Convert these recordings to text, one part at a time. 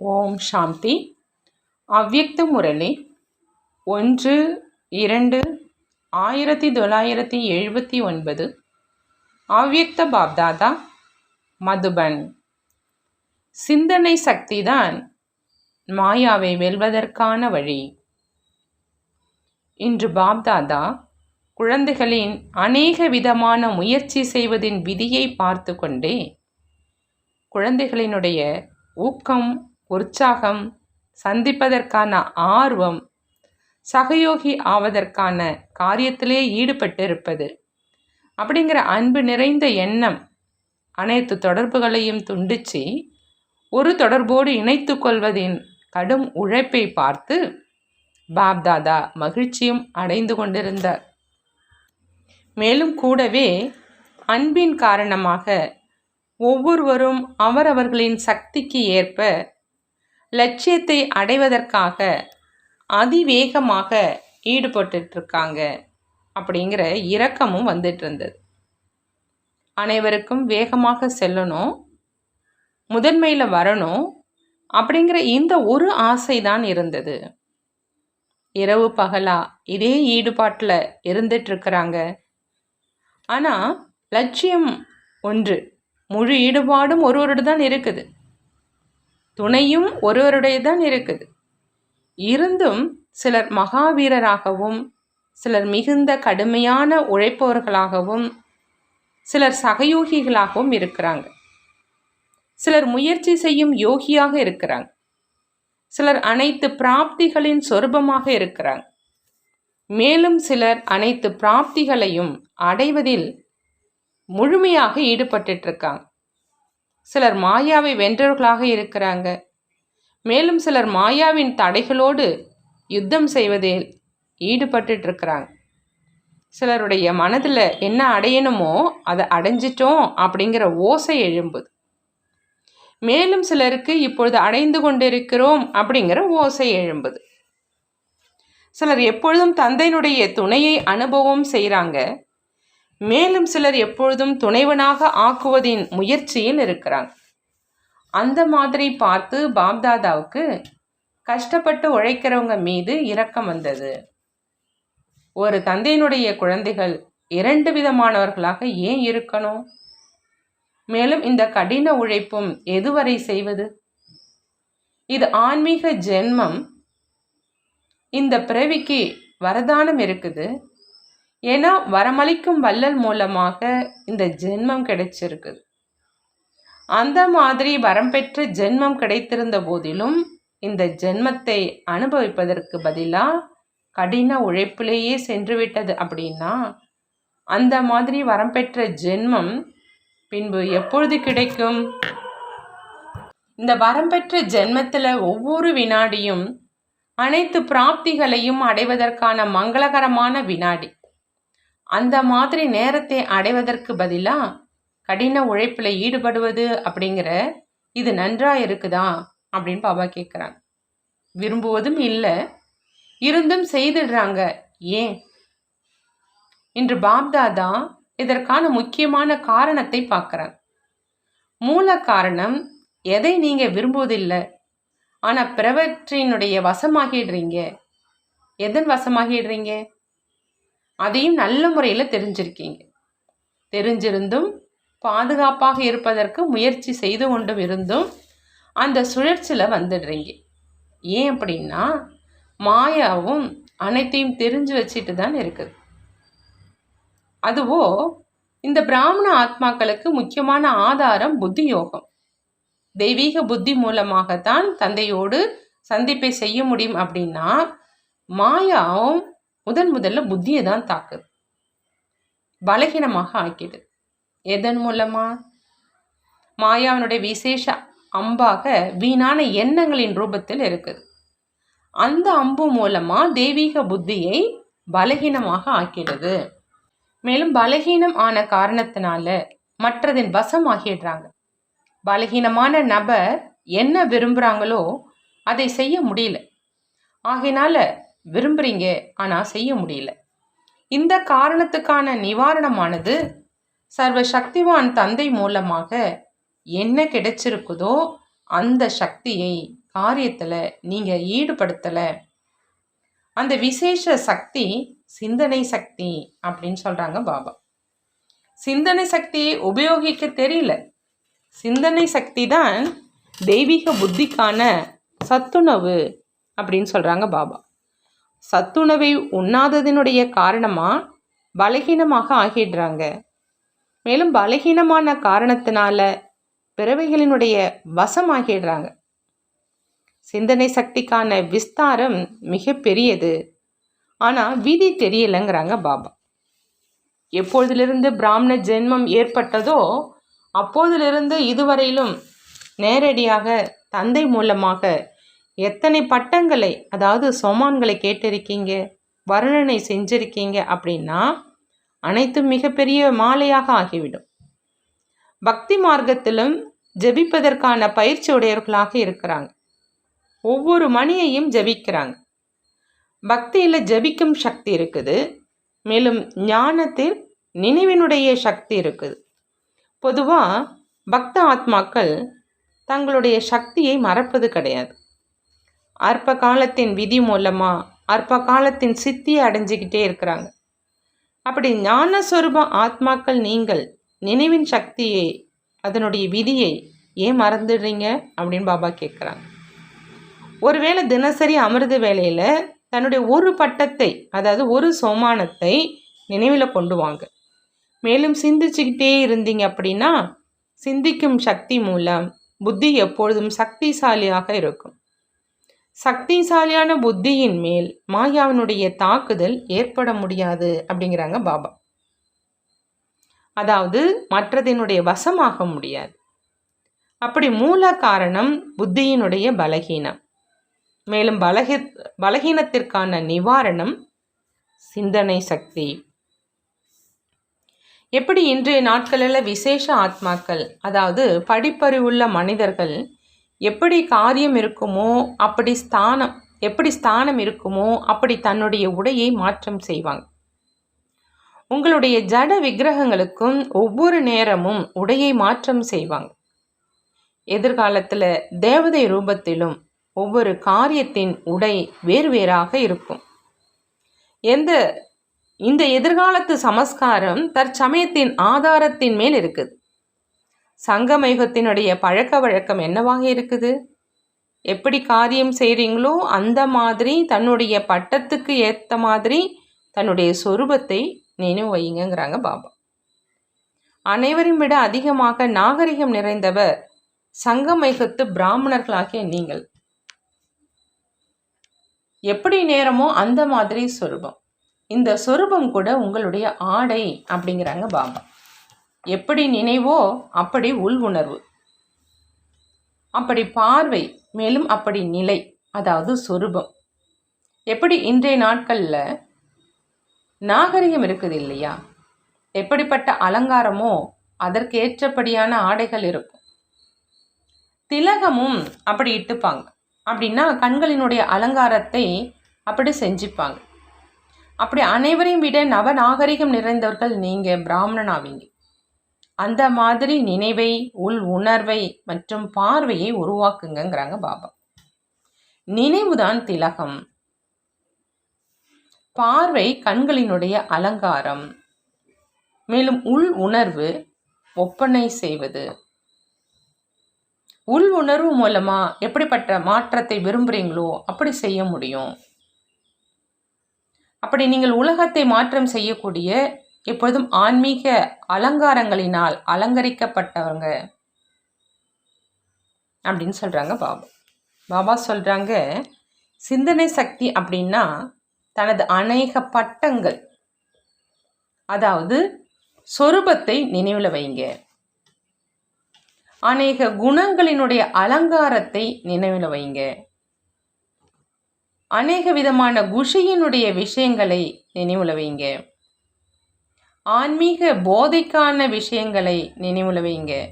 ஓம் சாந்தி. அவ்யக்த முரளி ஒன்று இரண்டு ஆயிரத்தி தொள்ளாயிரத்தி எழுபத்தி ஒன்பது. அவ்யக்த பாப்தாதா மதுபன். சிந்தனை சக்திதான் மாயாவை வெல்வதற்கான வழி. இன்று பாப்தாதா குழந்தைகளின் அநேக விதமான முயற்சி செய்வதின் விதியை பார்த்து கொண்டே குழந்தைகளினுடைய ஊக்கம் உற்சாகம் சந்திப்பதற்கான ஆர்வம் சகயோகி ஆவதற்கான காரியத்திலே ஈடுபட்டிருப்பது. அப்படிங்கிற அன்பு நிறைந்த எண்ணம் அனைத்து தொடர்புகளையும் துண்டிச்சு ஒரு தொடர்போடு இணைத்து கொள்வதின் கடும் உழைப்பை பார்த்து பாப்தாதா மகிழ்ச்சியும் அடைந்து கொண்டிருந்தார். மேலும் கூடவே அன்பின் காரணமாக ஒவ்வொருவரும் அவரவர்களின் சக்திக்கு ஏற்ப லட்சியத்தை அடைவதற்காக அதிவேகமாக ஈடுபட்டுருக்காங்க அப்படிங்கிற இரக்கமும் வந்துட்டு இருந்தது அனைவருக்கும் வேகமாக செல்லணும் முதன்மையில் வரணும் அப்படிங்கிற இந்த ஒரு ஆசை தான் இருந்தது. இரவு பகலா இதே ஈடுபாட்டில் இருந்துட்டுருக்குறாங்க ஆனால் லட்சியம் ஒன்று முழு ஈடுபாடும் ஒருவருடைய தான் இருக்குது. துணையும் ஒருவருடையதான் இருக்குது. இருந்தும் சிலர் மகாவீரராகவும் சிலர் மிகுந்த கடுமையான உழைப்பவர்களாகவும் சிலர் சகயோகிகளாகவும் இருக்கிறாங்க. சிலர் முயற்சி செய்யும் யோகியாக இருக்கிறாங்க. சிலர் அனைத்து பிராப்திகளின் சொரூபமாக இருக்கிறாங்க. மேலும் சிலர் அனைத்து பிராப்திகளையும் அடைவதில் முழுமையாக ஈடுபட்டுருக்காங்க சிலர் மாயாவை வென்றவர்களாக இருக்கிறாங்க. மேலும் சிலர் மாயாவின் தடைகளோடு யுத்தம் செய்வதில் ஈடுபட்டுருக்கிறாங்க சிலருடைய மனதில் என்ன அடையணுமோ அதை அடைஞ்சிட்டோம் அப்படிங்கிற ஓசை எழும்புது. மேலும் சிலருக்கு இப்பொழுது அடைந்து கொண்டிருக்கிறோம் அப்படிங்கிற ஓசை எழும்புது. சிலர் எப்பொழுதும் தந்தையினுடைய துணையை அனுபவம் செய்கிறாங்க மேலும் சிலர் எப்பொழுதும் துணைவனாக ஆக்குவதின் முயற்சியில் இருக்கிறாங்க. அந்த மாதிரி பார்த்து பாப்தாதாவுக்கு கஷ்டப்பட்டு உழைக்கிறவங்க மீது இரக்கம் வந்தது. ஒரு தந்தையினுடைய குழந்தைகள் இரண்டு விதமானவர்களாக ஏன் இருக்கணும்? மேலும் இந்த கடின உழைப்பும் எதுவரை செய்வது? இது ஆன்மீக ஜென்மம். இந்த பிறவிக்கு வரதானம் இருக்குது. ஏன்னா வரமளிக்கும் வள்ளல் மூலமாக இந்த ஜென்மம் கிடைச்சிருக்குது. அந்த மாதிரி வரம் பெற்ற ஜென்மம் கிடைத்திருந்த போதிலும் இந்த ஜென்மத்தை அனுபவிப்பதற்கு பதிலாக கடின உழைப்பிலேயே சென்று விட்டது அப்படின்னா அந்த மாதிரி வரம் பெற்ற ஜென்மம் பின்பு எப்பொழுது கிடைக்கும்? இந்த வரம் பெற்ற ஜென்மத்தில் ஒவ்வொரு வினாடியும் அனைத்து பிராப்திகளையும் அடைவதற்கான மங்களகரமான வினாடி. அந்த மாதிரி நேரத்தை அடைவதற்கு பதிலாக கடின உழைப்பில் ஈடுபடுவது அப்படிங்கிற இது நன்றாக இருக்குதா? அப்படின்னு பாபா கேட்குறாங்க விரும்புவதும் இல்லை. இருந்தும் செய்திடுறாங்க. ஏன்? இன்று பாப்தாதா இதற்கான முக்கியமான காரணத்தை பார்க்குறாங்க மூல காரணம் எதை நீங்கள் விரும்புவதில்லை? ஆனால் பிறவற்றினுடைய வசமாகிடுறீங்க. எதன் வசமாகிடுறீங்க? அதையும் நல்ல முறையில் தெரிஞ்சிருக்கீங்க. தெரிஞ்சிருந்தும் பாதுகாப்பாக இருப்பதற்கு முயற்சி செய்து கொண்டும் இருந்தும் அந்த சுழற்சியில் வந்துடுறீங்க. ஏன் அப்படின்னா மாயாவும் அனைத்தையும் தெரிஞ்சு வச்சுட்டு தான் இருக்குது. அதுவோ இந்த பிராமண ஆத்மாக்களுக்கு முக்கியமான ஆதாரம் புத்தி யோகம். தெய்வீக புத்தி மூலமாகத்தான் தந்தையோடு சந்திப்பை செய்ய முடியும் அப்படின்னா மாயாவும் முதன் முதல்ல புத்தியை தான் தாக்குது பலகீனமாக ஆக்கிடுது எதன் மூலமா? மாயாவினுடைய விசேஷ அம்பாக வீணான எண்ணங்களின் ரூபத்தில் இருக்குது. அந்த அம்பு மூலமா தெய்வீக புத்தியை பலகீனமாக ஆக்கிடுது மேலும் பலகீனம் ஆன காரணத்தினால மற்றதின் வசம் ஆகிடுறாங்க. பலகீனமான நபர் என்ன விரும்புகிறாங்களோ அதை செய்ய முடியல. ஆகையினால விரும்புகிறீங்க ஆனால் செய்ய முடியல. இந்த காரணத்துக்கான நிவாரணமானது சர்வ சக்திவான் தந்தை மூலமாக என்ன கிடைச்சிருக்குதோ அந்த சக்தியை காரியத்தில் நீங்கள் ஈடுபடுத்தலை. அந்த விசேஷ சக்தி சிந்தனை சக்தி அப்படின்னு சொல்கிறாங்க பாபா. சிந்தனை சக்தியை உபயோகிக்க தெரியல. சிந்தனை சக்தி தான் தெய்வீக புத்திக்கான சத்துணவு அப்படின்னு சொல்கிறாங்க பாபா. சத்துணவை உண்ணாததினுடைய காரணமாக பலகீனமாக ஆகிடுறாங்க. மேலும் பலகீனமான காரணத்தினால பிறவைகளினுடைய வசமாகிடுறாங்க சிந்தனை சக்திக்கான விஸ்தாரம் மிக பெரியது. ஆனால் விதி தெரியலைங்கிறாங்க பாபா. எப்பொழுதிலிருந்து பிராமண ஜென்மம் ஏற்பட்டதோ அப்போதிலிருந்து இதுவரையிலும் நேரடியாக தந்தை மூலமாக எத்தனை பட்டங்களை அதாவது சோமான்களை கேட்டிருக்கீங்க வர்ணனை செஞ்சிருக்கீங்க அப்படின்னா அனைத்தும் மிகப்பெரிய மாலையாக ஆகிவிடும். பக்தி மார்க்கத்திலும் ஜெபிப்பதற்கான பயிற்சி உடையவர்களாக இருக்கிறாங்க. ஒவ்வொரு மணியையும் ஜபிக்கிறாங்க. பக்தியில் ஜபிக்கும் சக்தி இருக்குது. மேலும் ஞானத்தில் நினைவினுடைய சக்தி இருக்குது. பொதுவாக பக்த ஆத்மாக்கள் தங்களுடைய சக்தியை மறப்பது கிடையாது. அற்ப காலத்தின் விதி மூலமாக அற்ப காலத்தின் சித்தியை அடைஞ்சிக்கிட்டே இருக்கிறாங்க. அப்படி ஞானஸ்வரூப ஆத்மாக்கள் நீங்கள் நினைவின் சக்தியை அதனுடைய விதியை ஏன் மறந்துடுறீங்க? அப்படின்னு பாபா கேட்குறாங்க. ஒருவேளை தினசரி அமிர்த வேலையில் தன்னுடைய ஒரு பட்டத்தை அதாவது ஒரு சோமானத்தை நினைவில் கொண்டு வாங்க. மேலும் சிந்திச்சுக்கிட்டே இருந்தீங்க அப்படின்னா சிந்திக்கும் சக்தி மூலம் புத்தி எப்பொழுதும் சக்திசாலியாக இருக்கும். சக்திசாலியான புத்தியின் மேல் மாயாவினுடைய தாக்குதல் ஏற்பட முடியாது அப்படிங்கிறாங்க பாபா. அதாவது மற்றதினுடைய வசமாக முடியாது. அப்படி மூல காரணம் புத்தியினுடைய பலகீனம். மேலும் பலகி பலகீனத்திற்கான நிவாரணம் சிந்தனை சக்தி. எப்படி இன்றைய நாட்களில் விசேஷ ஆத்மாக்கள் அதாவது படிப்பறிவுள்ள மனிதர்கள் எப்படி காரியம் இருக்குமோ அப்படி ஸ்தானம் எப்படி ஸ்தானம் இருக்குமோ அப்படி தன்னுடைய உடையை மாற்றம் செய்வாங்க. உங்களுடைய ஜட விக்கிரகங்களுக்கும் ஒவ்வொரு நேரமும் உடையை மாற்றம் செய்வாங்க. எதிர்காலத்தில் தேவதை ரூபத்திலும் ஒவ்வொரு காரியத்தின் உடை வேறு வேறாக இருக்கும். எந்த இந்த எதிர்காலத்து சமஸ்காரம் தற்சமயத்தின் ஆதாரத்தின் மேல் இருக்குது. சங்கமயுகத்தினுடைய பழக்க வழக்கம் என்னவாக இருக்குது? எப்படி காரியம் செய்கிறீங்களோ அந்த மாதிரி தன்னுடைய பட்டத்துக்கு ஏற்ற மாதிரி தன்னுடைய சொரூபத்தை நினைவு வையுங்கிறாங்க பாபா. அனைவரையும் விட அதிகமாக நாகரிகம் நிறைந்தவர் சங்கமயுகத்து பிராமணர்களாகிய நீங்கள். எப்படி நேரமோ அந்த மாதிரி சொரூபம். இந்த சொரூபம் கூட உங்களுடைய ஆடை அப்படிங்கிறாங்க பாபா. எப்படி நினைவோ அப்படி உள் உணர்வு. அப்படி பார்வை மேலும் அப்படி நிலை அதாவது சொரூபம். எப்படி இன்றைய நாட்களில் நாகரிகம் இருக்குது இல்லையா? எப்படிப்பட்ட அலங்காரமோ அதற்கேற்றபடியான ஆடைகள் இருக்கும். திலகமும் அப்படி இட்டுப்பாங்க. அப்படின்னா கண்களினுடைய அலங்காரத்தை அப்படி செஞ்சுப்பாங்க. அப்படி அனைவரையும் விட நவநாகரிகம் நிறைந்தவர்கள் நீங்கள் பிராமணன் ஆவீங்க அந்த மாதிரி நினைவை உள் உணர்வை மற்றும் பார்வையை உருவாக்குங்கிறாங்க பாபா. நினைவுதான் திலகம். பார்வை கண்களினுடைய அலங்காரம். மேலும் உள் உணர்வு ஒப்பனை செய்வது. உள் உணர்வு மூலமாக எப்படிப்பட்ட மாற்றத்தை விரும்புகிறீங்களோ அப்படி செய்ய முடியும். அப்படி நீங்கள் உலகத்தை மாற்றம் செய்யக்கூடிய எப்பொழுதும் ஆன்மீக அலங்காரங்களினால் அலங்கரிக்கப்பட்டவங்க அப்படின்னு சொல்கிறாங்க பாபா. பாபா சொல்கிறாங்க சிந்தனை சக்தி அப்படின்னா தனது அநேக பட்டங்கள் அதாவது சொரூபத்தை நினைவில் வைங்க. அநேக குணங்களினுடைய அலங்காரத்தை நினைவில் வைங்க. அநேக விதமான குஷியினுடைய விஷயங்களை நினைவில் வைங்க. ஆன்மீக போதைக்கான விஷயங்களை நினைவுல வைங்க.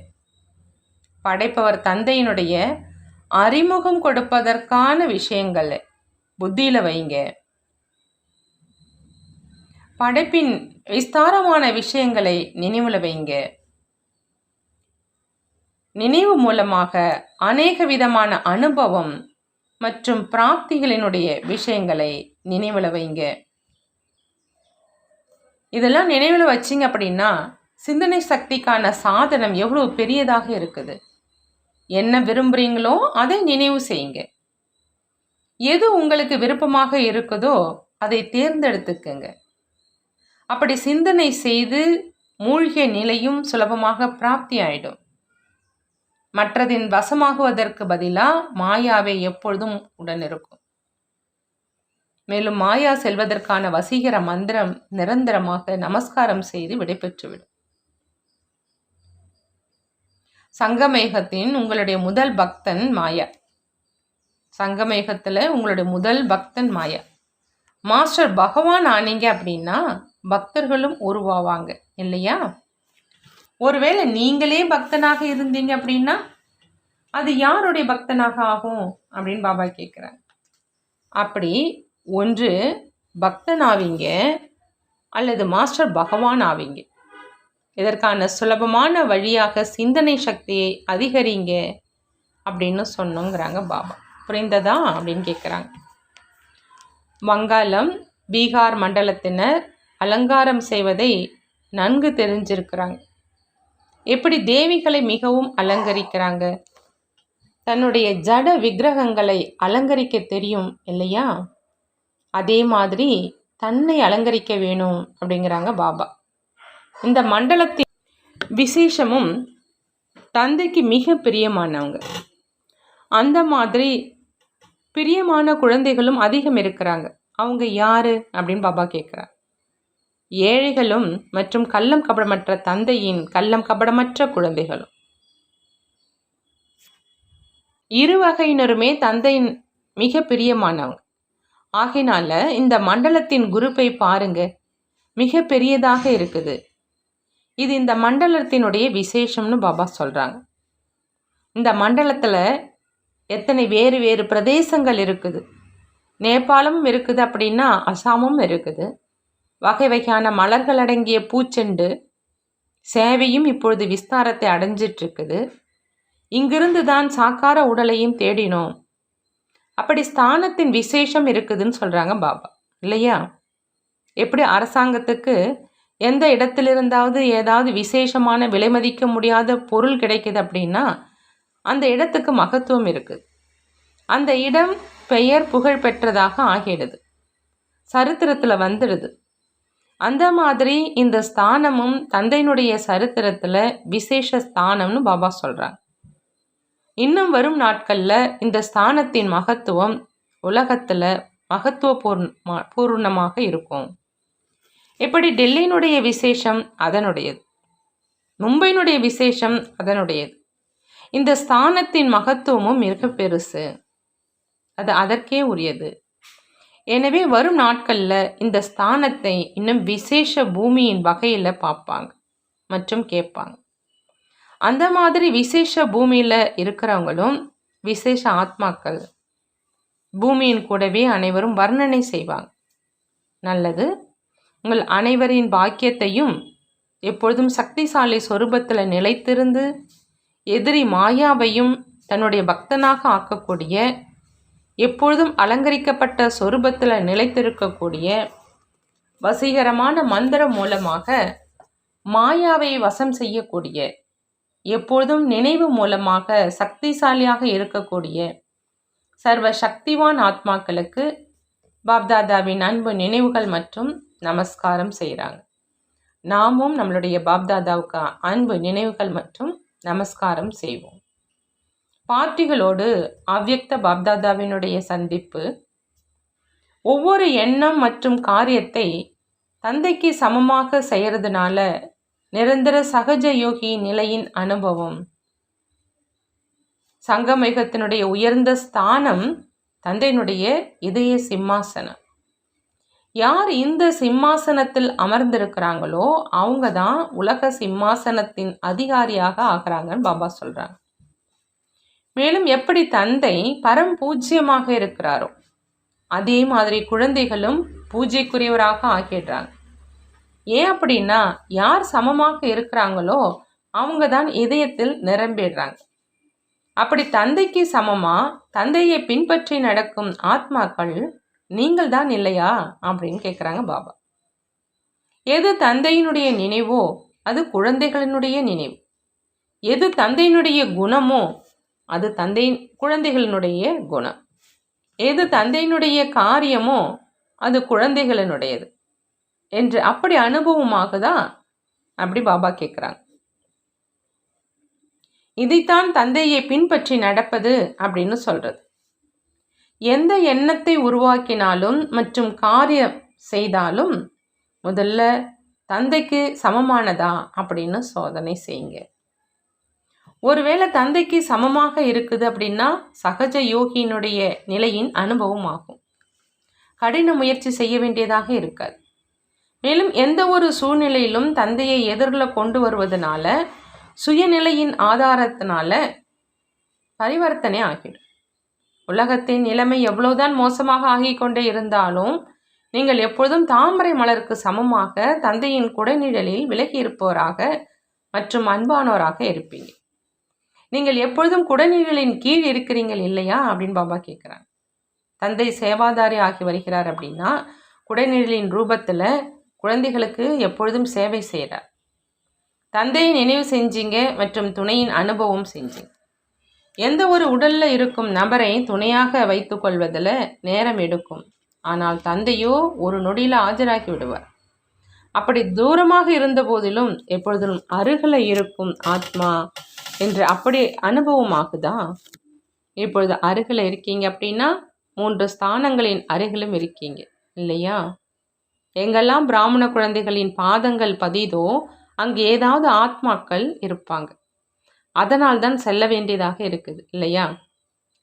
படைப்பவர் தந்தையினுடைய அறிமுகம் கொடுப்பதற்கான விஷயங்கள் புத்தியில் வைங்க. படைப்பின் விஸ்தாரமான விஷயங்களை நினைவுல வைங்க. நினைவு மூலமாக அநேக விதமான அனுபவம் மற்றும் பிராப்திகளினுடைய விஷயங்களை நினைவுல வைங்க. இதெல்லாம் நினைவில் வச்சிங்க அப்படின்னா சிந்தனை சக்திக்கான சாதனம் எவ்வளோ பெரியதாக இருக்குது? என்ன விரும்புகிறீங்களோ அதை நினைவு செய்யுங்க. எது உங்களுக்கு விருப்பமாக இருக்குதோ அதை தேர்ந்தெடுத்துக்கங்க. அப்படி சிந்தனை செய்து மூழ்கிய நிலையும் சுலபமாக பிராப்தி ஆயிடும். மற்றதின் வசமாகுவதற்கு பதிலாக மாயாவே எப்பொழுதும் உடன் இருக்கும் மேலும் மாயா செல்வதற்கான வசீகர மந்திரம் நிரந்தரமாக நமஸ்காரம் செய்து விடைபெற்றுவிடும். சங்கமேகத்தின் உங்களுடைய முதல் பக்தன் மாயா. சங்கமேகத்தில் உங்களுடைய முதல் பக்தன் மாயா. மாஸ்டர் பகவான் ஆனீங்க அப்படின்னா பக்தர்களும் உருவாவாங்க இல்லையா? ஒருவேளை நீங்களே பக்தனாக இருந்தீங்க அப்படின்னா அது யாருடைய பக்தனாக ஆகும் அப்படின்னு பாபா கேட்குறாங்க அப்படி ஒன்று பக்தன் ஆவீங்க அல்லது மாஸ்டர் பகவான் ஆவீங்க இதற்கான சுலபமான வழியாக சிந்தனை சக்தியை அதிகரிங்க அப்படின்னு சொன்னோங்கிறாங்க பாபா. புரிந்ததா அப்படின்னு கேட்குறாங்க வங்காளம் பீகார் மண்டலத்தினர் அலங்காரம் செய்வதை நன்கு தெரிஞ்சிருக்கிறாங்க. எப்படி தேவிகளை மிகவும் அலங்கரிக்கிறாங்க? தன்னுடைய ஜட விக்கிரகங்களை அலங்கரிக்க தெரியும் இல்லையா? அதே மாதிரி தன்னை அலங்கரிக்க வேணும் அப்படிங்கிறாங்க பாபா. இந்த மண்டலத்தின் விசேஷமும் தந்தைக்கு மிக பிரியமானவங்க. அந்த மாதிரி பிரியமான குழந்தைகளும் அதிகம் இருக்கிறாங்க. அவங்க யாரு அப்படின்னு பாபா கேட்குறார். ஏழைகளும் மற்றும் கள்ளம் கபடமற்ற தந்தையின் கள்ளம் கபடமற்ற குழந்தைகளும். இரு வகையினருமே தந்தையின் மிக பிரியமானவங்க. ஆகினால இந்த மண்டலத்தின் குரூப்பை பாருங்க. மிக பெரியதாக இருக்குது. இது இந்த மண்டலத்தினுடைய விசேஷம்னு பாபா சொல்கிறாங்க இந்த மண்டலத்தில் எத்தனை வேறு வேறு பிரதேசங்கள் இருக்குது. நேபாளமும் இருக்குது அப்படின்னா அசாமும் இருக்குது. வகை வகையான மலர்கள் அடங்கிய பூச்செண்டு சேவையும் இப்பொழுது விஸ்தாரத்தை அடைஞ்சிட்ருக்குது இங்கிருந்து தான் சாக்கார உடலையும் தேடினோம். அப்படி ஸ்தானத்தின் விசேஷம் இருக்குதுன்னு சொல்கிறாங்க பாபா. இல்லையா? எப்படி அரசாங்கத்துக்கு எந்த இடத்திலிருந்தாவது ஏதாவது விசேஷமான விலை மதிக்க முடியாத பொருள் கிடைக்குது அப்படின்னா அந்த இடத்துக்கு மகத்துவம் இருக்குது. அந்த இடம் பெயர் புகழ் பெற்றதாக ஆகிடுது. சரித்திரத்தில் வந்துடுது. அந்த மாதிரி இந்த ஸ்தானமும் தந்தையினுடைய சரித்திரத்தில் விசேஷ ஸ்தானம்னு பாபா சொல்கிறாங்க இன்னும் வரும் நாட்களில் இந்த ஸ்தானத்தின் மகத்துவம் உலகத்தில் மகத்துவ பூர்ண பூர்ணமாக இருக்கும். எப்படி டெல்லியினுடைய விசேஷம்? அதனுடையது. மும்பையினுடைய விசேஷம் அதனுடையது. இந்த ஸ்தானத்தின் மகத்துவமும் மிக பெருசு. அது அதற்கே உரியது. எனவே வரும் நாட்களில் இந்த ஸ்தானத்தை இன்னும் விசேஷ பூமியின் வகையில் பார்ப்பாங்க. மற்றும் கேட்பாங்க. அந்த மாதிரி விசேஷ பூமியில் இருக்கிறவங்களும் விசேஷ ஆத்மாக்கள் பூமியின் கூடவே அனைவரும் வர்ணனை செய்வாங்க. நல்லது. உங்கள் அனைவரின் பாக்கியத்தையும் எப்பொழுதும் சக்திசாலி சொரூபத்தில் நிலைத்திருந்து எதிரி மாயாவையும் தன்னுடைய பக்தனாக ஆக்கக்கூடிய எப்பொழுதும் அலங்கரிக்கப்பட்ட சொரூபத்தில் நிலைத்திருக்கக்கூடிய வசீகரமான மந்திரம் மூலமாக மாயாவை வசம் செய்யக்கூடிய எப்பொழுதும் நினைவு மூலமாக சக்திசாலியாக இருக்கக்கூடிய சர்வ சக்திவான் ஆத்மாக்களுக்கு பாப்தாதாவின் அன்பு நினைவுகள் மற்றும் நமஸ்காரம் செய்கிறாங்க. நாமும் நம்மளுடைய பாப்தாதாவுக்கு அன்பு நினைவுகள் மற்றும் நமஸ்காரம் செய்வோம். பார்ட்டிகளோடு அவ்யக்த பாப்தாதாவினுடைய சந்திப்பு ஒவ்வொரு எண்ணம் மற்றும் காரியத்தை தந்தைக்கு சமமாக செய்கிறதுனால நிரந்தர சகஜ யோகி நிலையின் அனுபவம். சங்கமேகத்தினுடைய உயர்ந்த ஸ்தானம் தந்தையினுடைய இதய சிம்மாசனம். யார் இந்த சிம்மாசனத்தில் அமர்ந்திருக்கிறாங்களோ அவங்க தான் உலக சிம்மாசனத்தின் அதிகாரியாக ஆகிறாங்கன்னு பாபா சொல்கிறாங்க மேலும் எப்படி தந்தை பரம் பூஜ்யமாக இருக்கிறாரோ அதே மாதிரி குழந்தைகளும் பூஜைக்குரியவராக ஆகிடுறாங்க. ஏன் அப்படின்னா யார் சமமாக இருக்கிறாங்களோ அவங்க தான் இதயத்தில் நிரம்பிடுறாங்க. அப்படி தந்தைக்கு சமமா தந்தையை பின்பற்றி நடக்கும் ஆத்மாக்கள் நீங்கள் தான் இல்லையா? அப்படின்னு கேட்குறாங்க பாபா. எது தந்தையினுடைய நினைவோ அது குழந்தைகளினுடைய நினைவு. எது தந்தையினுடைய குணமோ அது தந்தை குழந்தைகளினுடைய குணம். எது தந்தையினுடைய காரியமோ அது குழந்தைகளினுடையது. என்று அப்படி அனுபவமாக அப்படி பாபா கேட்குறாங்க இதைத்தான் தந்தையை பின்பற்றி நடப்பது அப்படின்னு சொல்றது. எந்த எண்ணத்தை உருவாக்கினாலும் மற்றும் காரியம் செய்தாலும் முதல்ல தந்தைக்கு சமமானதா அப்படின்னு சோதனை செய்யுங்க. ஒருவேளை தந்தைக்கு சமமாக இருக்குது அப்படின்னா சகஜ யோகியினுடைய நிலையின் அனுபவம் ஆகும் கடின முயற்சி செய்ய வேண்டியதாக இருக்காது. மேலும் எந்த ஒரு சூழ்நிலையிலும் தந்தையை எதிரில் கொண்டு வருவதனால சுயநிலையின் ஆதாரத்தினால பரிவர்த்தனை ஆகிடும். உலகத்தின் நிலைமை எவ்வளவுதான் மோசமாக ஆகிக்கொண்டே இருந்தாலும் நீங்கள் எப்பொழுதும் தாமரை மலருக்கு சமமாக தந்தையின் குடைநிழலில் விலகி இருப்பவராக மற்றும் அன்பானோராக இருப்பீங்க. நீங்கள் எப்பொழுதும் குடநிழலின் கீழ் இருக்கிறீங்கள் இல்லையா அப்படின்னு பாபா கேட்குறாங்க தந்தை சேவாதாரி ஆகி வருகிறார் அப்படின்னா குடைநிழலின் ரூபத்தில் குழந்தைகளுக்கு எப்பொழுதும் சேவை செய்கிறார். தந்தையை நினைவு செஞ்சீங்க மற்றும் துணையின் அனுபவம் செஞ்சீங்க. எந்த ஒரு உடலில் இருக்கும் நபரை துணையாக வைத்து கொள்வதில் நேரம் எடுக்கும். ஆனால் தந்தையோ ஒரு நொடியில் ஆஜராகி விடுவார். அப்படி தூரமாக இருந்த போதிலும் எப்பொழுதும் அருகில் இருக்கும் ஆத்மா என்று அப்படி அனுபவமாகுதா? இப்பொழுது அருகில் இருக்கீங்க அப்படின்னா மூன்று ஸ்தானங்களின் அருகிலும் இருக்கீங்க இல்லையா? எங்கெல்லாம் பிராமண குழந்தைகளின் பாதங்கள் பதிதோ அங்கு ஏதாவது ஆத்மாக்கள் இருப்பாங்க. அதனால் தான் செல்ல வேண்டியதாக இருக்குது இல்லையா?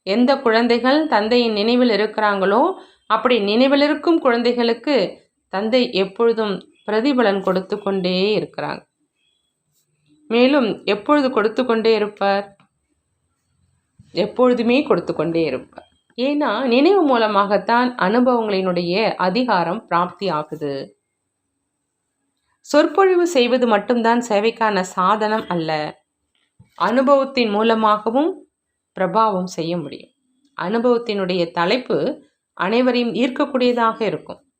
எந்த குழந்தைகள் தந்தையின் நினைவில் இருக்கிறாங்களோ அப்படி நினைவில் இருக்கும் குழந்தைகளுக்கு தந்தை எப்பொழுதும் பிரதிபலன் கொடுத்து கொண்டே இருக்கிறாங்க. மேலும் எப்பொழுது கொடுத்து கொண்டே இருப்பார்? எப்பொழுதுமே கொடுத்து கொண்டே இருப்பார். ஏன்னா நினைவு மூலமாகத்தான் அனுபவங்களினுடைய அதிகாரம் பிராப்தி ஆகுது. சொற்பொழிவு செய்வது மட்டும்தான் சேவைக்கான சாதனம் அல்ல. அனுபவத்தின் மூலமாகவும் பிரபாவம் செய்ய முடியும். அனுபவத்தினுடைய தலைப்பு அனைவரையும் ஈர்க்கக்கூடியதாக இருக்கும்.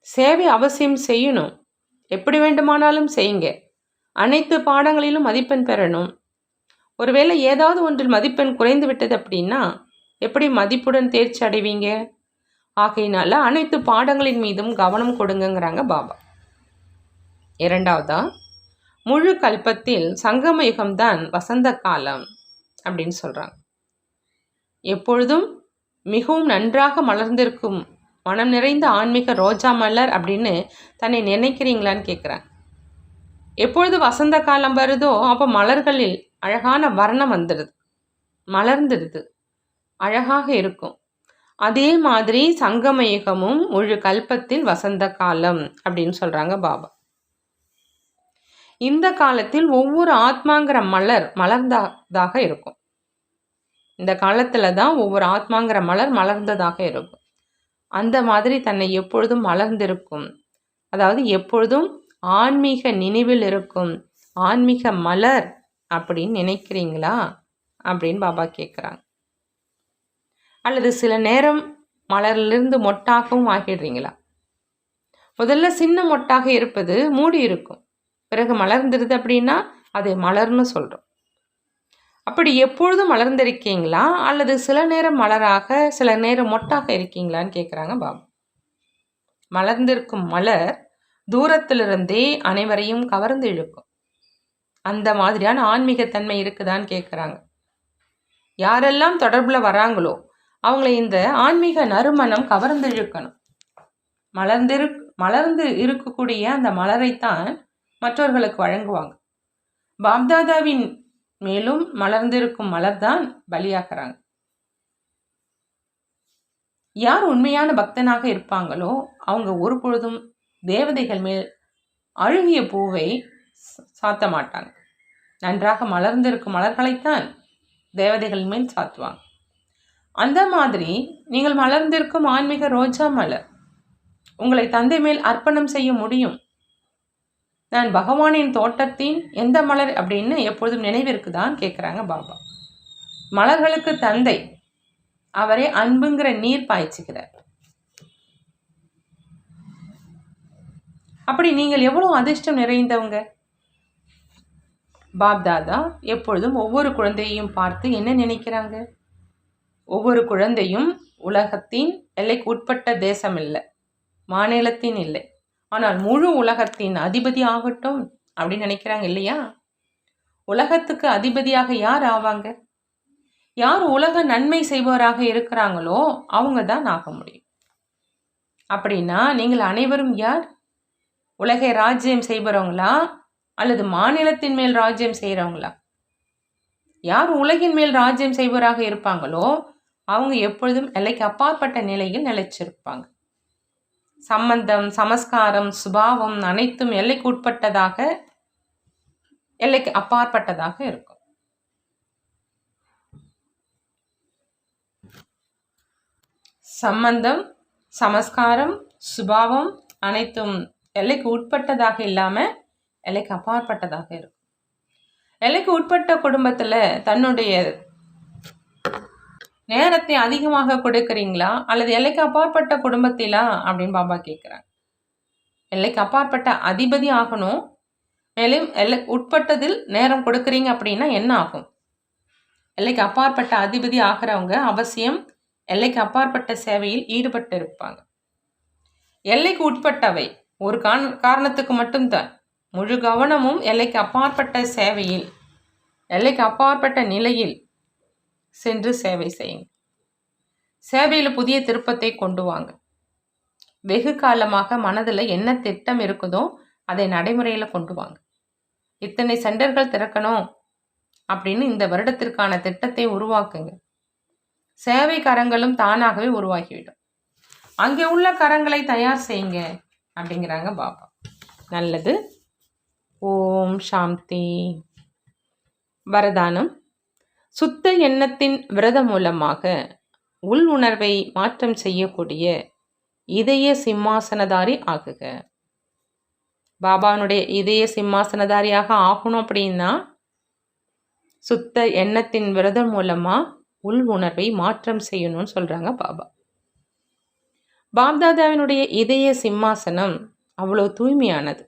சேவை அவசியம் செய்யணும். எப்படி வேண்டுமானாலும் செய்யுங்க. அனைத்து பாடங்களிலும் மதிப்பெண் பெறணும். ஒருவேளை ஏதாவது ஒன்றில் மதிப்பெண் குறைந்து விட்டது அப்படின்னா எப்படி மதிப்புடன் தேர்ச்சி அடைவீங்க? ஆகையினால அனைத்து பாடங்களின் மீதும் கவனம் கொடுங்கங்கிறாங்க பாபா. இரண்டாவதா முழு கல்பத்தில் சங்கம யுகம்தான் வசந்த காலம் அப்படின்னு சொல்கிறாங்க எப்பொழுதும் மிகவும் நன்றாக மலர்ந்திருக்கும் மனம் நிறைந்த ஆன்மீக ரோஜா மலர் அப்படின்னு தன்னை நினைக்கிறீங்களான்னு கேட்குறாங்க எப்பொழுது வசந்த காலம் வருதோ அப்போ மலர்களில் அழகான வர்ணம் வந்துடுது மலர்ந்துடுது அழகாக இருக்கும். அதே மாதிரி சங்கமயுகமும் முழு கல்பத்தில் வசந்த காலம் அப்படின்னு சொல்கிறாங்க பாபா. இந்த காலத்தில் ஒவ்வொரு ஆத்மாங்கிற மலர் மலர்ந்ததாக இருக்கும். இந்த காலத்தில் தான் ஒவ்வொரு ஆத்மாங்கிற மலர் மலர்ந்ததாக இருக்கும். அந்த மாதிரி தன்னை எப்பொழுதும் மலர்ந்திருக்கும். அதாவது எப்பொழுதும் ஆன்மீக நினைவில் இருக்கும். ஆன்மீக மலர் அப்படின்னு நினைக்கிறீங்களா? அப்படின்னு பாபா கேட்குறாங்க அல்லது சில நேரம் மலரிலிருந்து மொட்டாகவும் ஆகிடுறீங்களா? முதல்ல சின்ன மொட்டாக இருப்பது மூடி இருக்கும். பிறகு மலர்ந்துருது அப்படின்னா அதை மலர்னு சொல்கிறோம் அப்படி எப்பொழுதும் மலர்ந்திருக்கீங்களா? அல்லது சில நேரம் மலராக சில நேரம் மொட்டாக இருக்கீங்களான்னு கேட்குறாங்க பாபு. மலர்ந்திருக்கும் மலர் தூரத்திலிருந்தே அனைவரையும் கவர்ந்து இழுக்கும். அந்த மாதிரியான ஆன்மீகத்தன்மை இருக்குதான்னு கேட்குறாங்க யாரெல்லாம் தொடர்பில் வராங்களோ அவங்கள இந்த ஆன்மீக நறுமணம் கவர்ந்து இழுக்கணும் மலர்ந்திரு மலர்ந்து இருக்கக்கூடிய அந்த மலரைத்தான் மற்றவர்களுக்கு வழங்குவாங்க. பாப்தாதாவின் மேலும் மலர்ந்திருக்கும் மலர்தான் பலியாகிறாங்க யார் உண்மையான பக்தனாக இருப்பாங்களோ அவங்க ஒரு பொழுதும் தேவதைகள் மேல் அழுகிய பூவை சாத்த மாட்டாங்க நன்றாக மலர்ந்திருக்கும் மலர்களைத்தான் தேவதைகள் மேல் சாத்துவாங்க. அந்த மாதிரி நீங்கள் மலர்ந்திருக்கும் ஆன்மீக ரோஜா மலர். உங்களை தந்தை மேல் அர்ப்பணம் செய்ய முடியும். நான் பகவானின் தோட்டத்தின் எந்த மலர் அப்படின்னு எப்பொழுதும் நினைவிற்கு தான் கேட்குறாங்க பாபா. மலர்களுக்கு தந்தை. அவரே அன்புங்கிற நீர் பாய்ச்சிக்கிறார் அப்படி நீங்கள் எவ்வளோ அதிர்ஷ்டம் நிறைந்தவங்க? பாப்தாதா எப்பொழுதும் ஒவ்வொரு குழந்தையையும் பார்த்து என்ன நினைக்கிறாங்க? ஒவ்வொரு குழந்தையும் உலகத்தின் எல்லைக்கு உட்பட்ட தேசம் இல்லை மாநிலத்தின் இல்லை. ஆனால் முழு உலகத்தின் அதிபதி ஆகட்டும் அப்படின்னு நினைக்கிறாங்க இல்லையா? உலகத்துக்கு அதிபதியாக யார் ஆவாங்க? யார் உலக நன்மை செய்பவராக இருக்கிறாங்களோ அவங்க தான் ஆக முடியும். அப்படின்னா நீங்கள் அனைவரும் யார்? உலகை ராஜ்யம் செய்பவங்களா? அல்லது மாநிலத்தின் மேல் ராஜ்யம் செய்கிறவங்களா? யார் உலகின் மேல் ராஜ்யம் செய்பவராக இருப்பாங்களோ அவங்க எப்பொழுதும் எல்லைக்கு அப்பாற்பட்ட நிலையில் நிலைச்சிருப்பாங்க சம்பந்தம் சமஸ்காரம் சுபாவம் அனைத்தும் எல்லைக்கு உட்பட்டதாக எல்லைக்கு அப்பாற்பட்டதாக இருக்கும். சம்பந்தம் சமஸ்காரம் சுபாவம் அனைத்தும் எல்லைக்கு உட்பட்டதாக இல்லாமல் எல்லைக்கு அப்பாற்பட்டதாக இருக்கும். எல்லைக்கு உட்பட்ட குடும்பத்தில் தன்னுடைய நேரத்தை அதிகமாக கொடுக்குறீங்களா? அல்லது எல்லைக்கு அப்பாற்பட்ட குடும்பத்திலா? அப்படின்னு பாபா கேட்குறாங்க எல்லைக்கு அப்பாற்பட்ட அதிபதி ஆகணும். மேலும் எல்லை உட்பட்டதில் நேரம் கொடுக்குறீங்க அப்படின்னா என்ன ஆகும்? எல்லைக்கு அப்பாற்பட்ட அதிபதி ஆகிறவங்க அவசியம் எல்லைக்கு அப்பாற்பட்ட சேவையில் ஈடுபட்டு இருப்பாங்க. எல்லைக்கு உட்பட்டவை ஒரு காரணத்துக்கு மட்டும்தான். முழு கவனமும் எல்லைக்கு அப்பாற்பட்ட சேவையில் எல்லைக்கு அப்பாற்பட்ட நிலையில் சென்று சேவை செய்யுங்க சேவையில் புதிய திருப்பத்தை கொண்டு வாங்க. வெகு காலமாக மனதில் என்ன திட்டம் இருக்குதோ அதை நடைமுறையில் கொண்டு வாங்க. இத்தனை சென்டர்கள் திறக்கணும் அப்படின்னு இந்த வருடத்திற்கான திட்டத்தை உருவாக்குங்க. சேவை கரங்களும் தானாகவே உருவாகிவிடும். அங்கே உள்ள கரங்களை தயார் செய்யுங்க அப்படிங்கிறாங்க பாபா. நல்லது. ஓம் சாந்தி. வரதானம். சுத்த எண்ணத்தின் விரதம் மூலமாக உள் உணர்வை மாற்றம் செய்யக்கூடிய இதய சிம்மாசனதாரி ஆகுக. பாபானுடைய இதய சிம்மாசனதாரியாக ஆகணும் அப்படின்னா சுத்த எண்ணத்தின் விரதம் மூலமாக உள் உணர்வை மாற்றம் செய்யணும்னு சொல்கிறாங்க பாபா. பாப்தாதாவினுடைய இதய சிம்மாசனம் அவ்வளோ தூய்மையானது.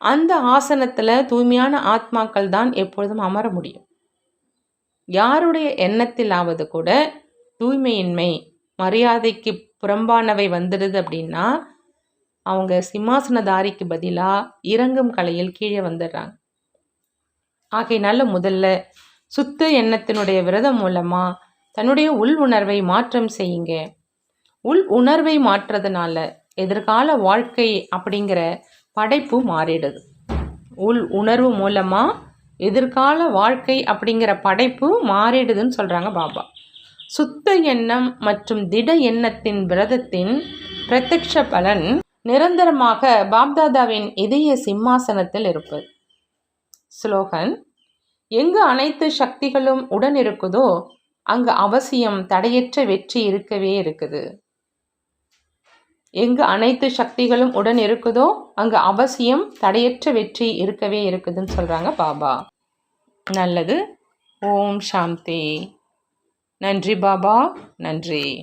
அந்த ஆசனத்தில் தூய்மையான ஆத்மாக்கள் தான் எப்பொழுதும் அமர முடியும். யாருடைய எண்ணத்திலாவது கூட தூய்மையின்மை மரியாதைக்கு புறம்பானவை வந்துடுது அப்படின்னா அவங்க சிம்மாசனதாரிக்கு பதிலாக இறங்கும் கலையில் கீழே வந்துடுறாங்க. ஆகையினால முதல்ல சுத்த எண்ணத்தினுடைய விரதம் மூலமாக தன்னுடைய உள் உணர்வை மாற்றம் செய்யுங்க. உள் உணர்வை மாற்றுறதுனால எதிர்கால வாழ்க்கை அப்படிங்கிற படைப்பு மாறிடுது. உள் உணர்வு மூலமாக எதிர்கால வாழ்க்கை அப்படிங்கிற படைப்பு மாறிடுதுன்னு சொல்கிறாங்க பாபா. சுத்த எண்ணம் மற்றும் திட எண்ணத்தின் விரதத்தின் பிரத்யக்ஷ பலன் நிரந்தரமாக பாப்தாதாவின் இதய சிம்மாசனத்தில் இருப்பது. ஸ்லோகன் எங்கு அனைத்து சக்திகளும் உடன் இருக்குதோ அங்கு அவசியம் தடையற்ற வெற்றி இருக்கவே இருக்குது. எங்கு அனைத்து சக்திகளும் உடன் இருக்குதோ அங்கு அவசியம் தடையற்ற வெற்றி இருக்கவே இருக்குதுன்னு சொல்கிறாங்க பாபா. நல்லது. ஓம் சாந்தி. நன்றி பாபா. நன்றி.